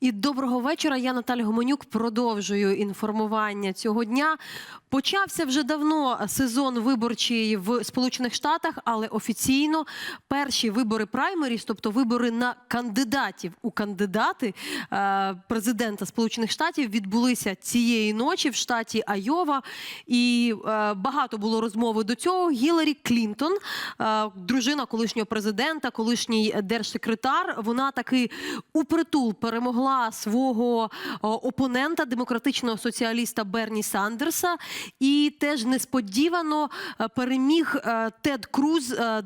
І доброго вечора. Я Наталя Гомонюк продовжую інформування цього дня. Почався вже давно сезон виборчий в Сполучених Штатах, але офіційно перші вибори праймеріс, тобто вибори на кандидатів у кандидати е, президента Сполучених Штатів, відбулися цієї ночі в штаті Айова. І е, багато було розмови до цього. Гіларі Клінтон, е, дружина колишнього президента, колишній держсекретар, вона таки упритул перемогла свого опонента, демократичного соціаліста Берні Сандерса, і теж несподівано е, переміг е, Тед Круз. е,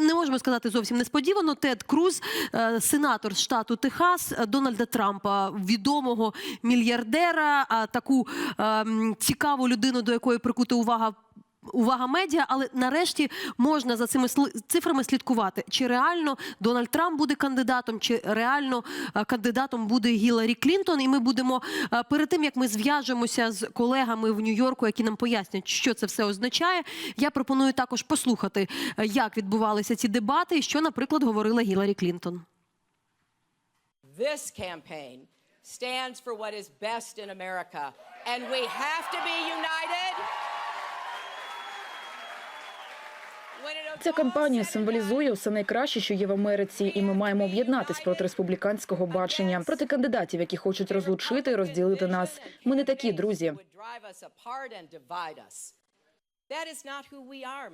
Не можемо сказати зовсім несподівано. Тед Круз, е, сенатор штату Техас е, Дональда Трампа, відомого мільярдера, таку е, цікаву людину, до якої прикута увага увага медіа, але нарешті можна за цими цифрами слідкувати, чи реально Дональд Трамп буде кандидатом, чи реально е, кандидатом буде Гіларі Клінтон. І ми будемо е, перед тим, як ми зв'яжемося з колегами в Нью-Йорку, які нам пояснять, що це все означає. Я пропоную також послухати, е, як відбувалися ці дебати, і що, наприклад, говорила Гіларі Клінтон. This campaign stands for what is best in America, and we have to be united. Ця кампанія символізує все найкраще, що є в Америці, і ми маємо об'єднатись проти республіканського бачення, проти кандидатів, які хочуть розлучити і розділити нас. Ми не такі друзі. That is not who we are.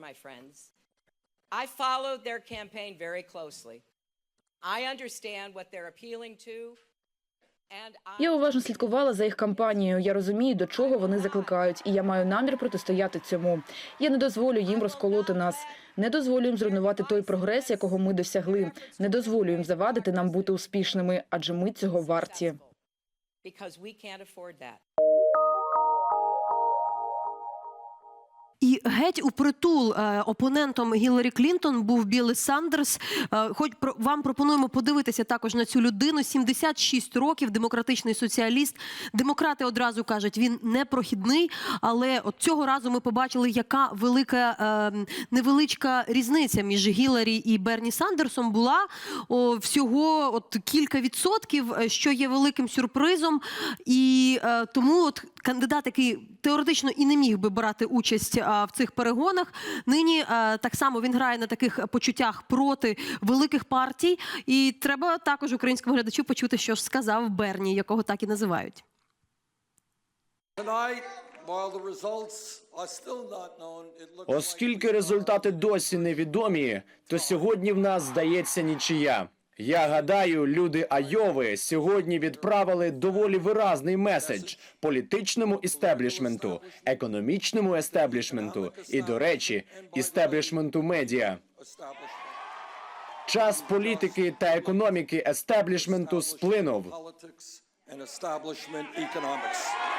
I understand what they're appealing to. Я уважно слідкувала за їх кампанією. Я розумію, до чого вони закликають, і я маю намір протистояти цьому. Я не дозволю їм розколоти нас, не дозволю їм зруйнувати той прогрес, якого ми досягли. Не дозволю їм завадити нам бути успішними, адже ми цього варті. Геть у притул е, опонентом Гіларі Клінтон був Білли Сандерс. Е, хоч вам пропонуємо подивитися також на цю людину. 76 років, демократичний соціаліст. Демократи одразу кажуть, він не прохідний. Але от цього разу ми побачили, яка велика е, невеличка різниця між Гіларі і Берні Сандерсом була всього от кілька відсотків, що є великим сюрпризом. І тому от кандидат, який теоретично і не міг би брати участь в цих перегонах, нині е, так само він грає на таких почуттях проти великих партій. І треба також українському глядачу почути, що ж сказав Берні, якого так і називають. Оскільки результати досі невідомі, то сьогодні в нас здається нічия. Я гадаю, люди Айови сьогодні відправили доволі виразний меседж політичному істеблішменту, економічному істеблішменту і, до речі, істеблішменту медіа. Час політики та економіки естеблішменту сплинув. and establishment economics.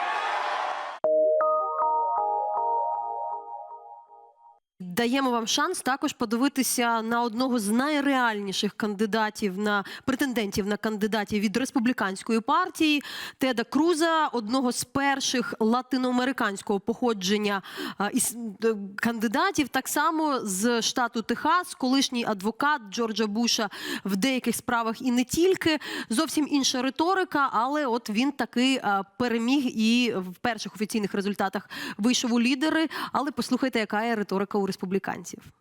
Даємо вам шанс також подивитися на одного з найреальніших кандидатів на претендентів на кандидатів від республіканської партії Теда Круза, одного з перших латиноамериканського походження із е, кандидатів, так само з штату Техас, колишній адвокат Джорджа Буша в деяких справах і не тільки зовсім інша риторика, але от він таки переміг і в перших офіційних результатах вийшов у лідери. Але послухайте, яка є риторика у республіканців.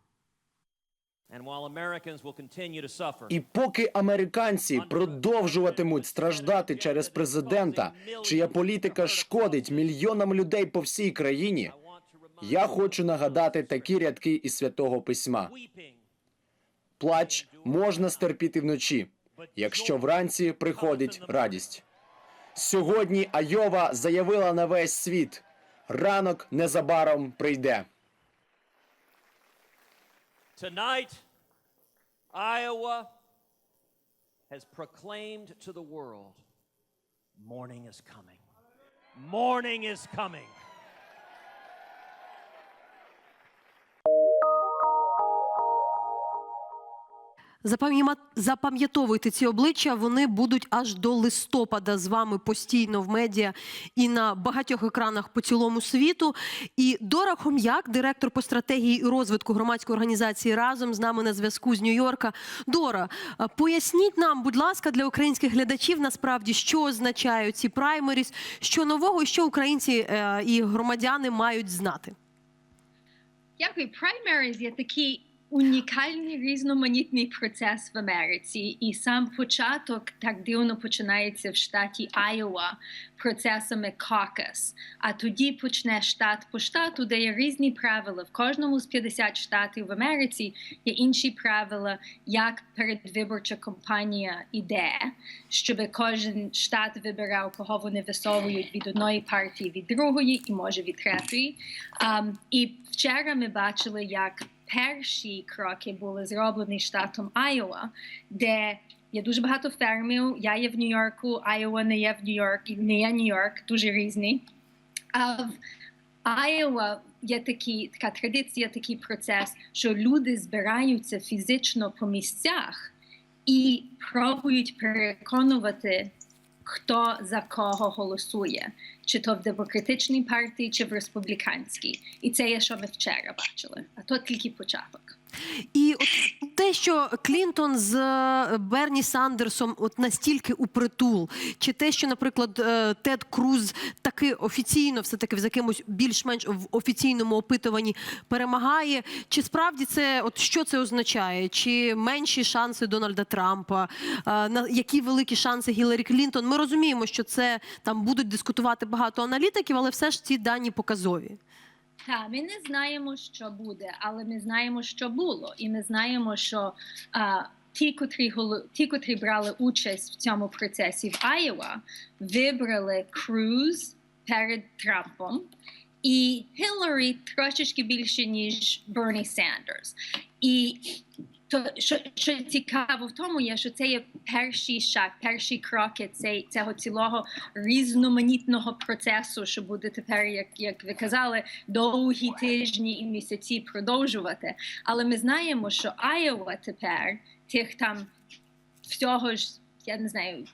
І поки американці продовжуватимуть страждати через президента, чия політика шкодить мільйонам людей по всій країні, я хочу нагадати такі рядки із святого письма: плач можна стерпіти вночі, якщо вранці приходить радість. Сьогодні Айова заявила на весь світ: ранок незабаром прийде. Tonight, Iowa has proclaimed to the world morning is coming. Morning is coming. Запам'ятовуйте ці обличчя. Вони будуть аж до листопада з вами постійно в медіа і на багатьох екранах по цілому світу. І Дора Хом'як, директор по стратегії і розвитку громадської організації разом з нами на зв'язку з Нью-Йорка. Дора, поясніть нам, будь ласка, для українських глядачів насправді, що означають ці праймеріс, що нового і що українці е, і громадяни мають знати. Дякую. Primaries є такий унікальний різноманітний процес в Америці, і сам початок так дивно починається в штаті Айова процесами caucus. А тоді почне штат по штату, де є різні правила. В кожному з 50 штатів в Америці є інші правила, як передвиборча кампанія іде, щоб кожен штат вибирав, кого вони висовують від одної партії від другої, і може від третьої. Um, і вчора ми бачили, як перші кроки були зроблені штатом Айова, де є дуже багато фермів. Я є в Нью-Йорку, Айова не є в Нью-Йорк, не є Нью-Йорк, дуже різні. А в Айова є такі, така традиція, такий процес, що люди збираються фізично по місцях і пробують переконувати, хто за кого голосує, чи то в демократичній партії, чи в республіканській. І це є, що ми вчора бачили. А то тільки початок. І от те, що Клінтон з е, Берні Сандерсом от настільки упритул, чи те, що, наприклад, е, Тед Круз таки офіційно, все таки в якимось більш-менш в офіційному опитуванні перемагає, чи справді це от що це означає? Чи менші шанси Дональда Трампа? Е, На які великі шанси Гіларі Клінтон? Ми розуміємо, що це там будуть дискутувати багато аналітиків, але все ж ці дані показові. Так, ми не знаємо, що буде, але ми знаємо, що було, і ми знаємо, що а, ті, котрі ті, котрі брали участь в цьому процесі в Айова, вибрали Круз перед Трампом. І Хіларі трошечки більше, ніж Берні Сандерс. І то, що, що цікаво в тому є, що це є перший шаг, перші кроки цей, цього цілого різноманітного процесу, що буде тепер, як, як ви казали, довгі тижні і місяці продовжувати. Але ми знаємо, що Айова тепер тих там всього ж. Я не знаю,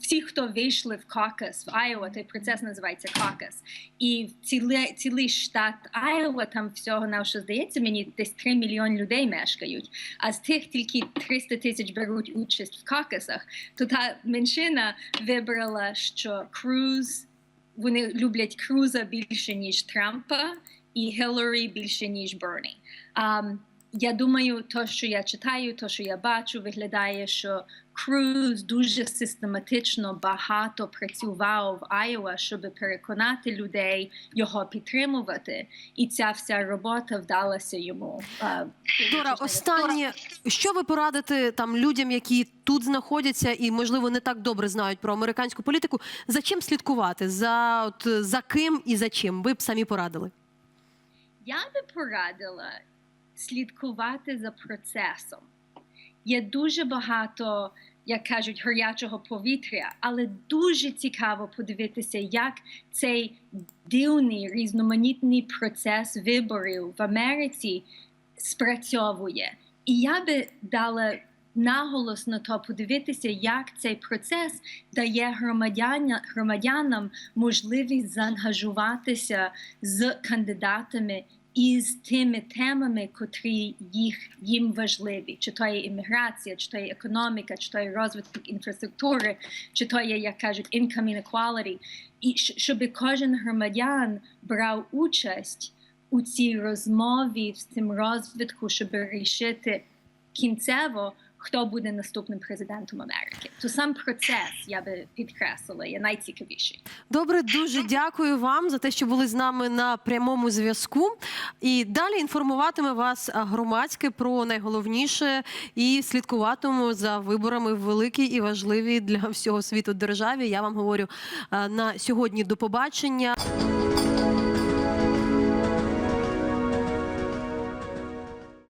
всі, хто вийшли в кокас в Айова, той процес називається кокас. І цілий, цілий штат Айова, там всього на що здається, мені десь 3 мільйони людей мешкають. А з тих тільки 300 тисяч беруть участь в кокасах, то та меншина вибрала, що Круз, вони люблять Круза більше, ніж Трампа, і Хіларі більше, ніж Берні. Um, я думаю, то, що я читаю, то, що я бачу, виглядає, що Круз дуже систематично багато працював в Айова, щоб переконати людей його підтримувати, і ця вся робота вдалася йому. Дора, останнє, що ви порадите там людям, які тут знаходяться і, можливо, не так добре знають про американську політику, за чим слідкувати? За, от, за ким і за чим? Ви б самі порадили? Я би порадила слідкувати за процесом. Є дуже багато, як кажуть, гарячого повітря, але дуже цікаво подивитися, як цей дивний різноманітний процес виборів в Америці спрацьовує. І я би дала наголос на то подивитися, як цей процес дає громадянам можливість заангажуватися з кандидатами і з тими темами, котрі їх їм важливі, чи то є імміграція, чи то є економіка, чи то є розвиток інфраструктури, чи то є, як кажуть, income inequality. І щоб кожен громадян брав участь у цій розмові, в цьому розвитку, щоб рішити кінцево, хто буде наступним президентом Америки. То сам процес я би підкреслила, є найцікавіший. Добре, дуже дякую вам за те, що були з нами на прямому зв'язку. І далі інформуватиме вас громадське про найголовніше і слідкуватимемо за виборами в великій і важливій для всього світу державі. Я вам говорю на сьогодні до побачення.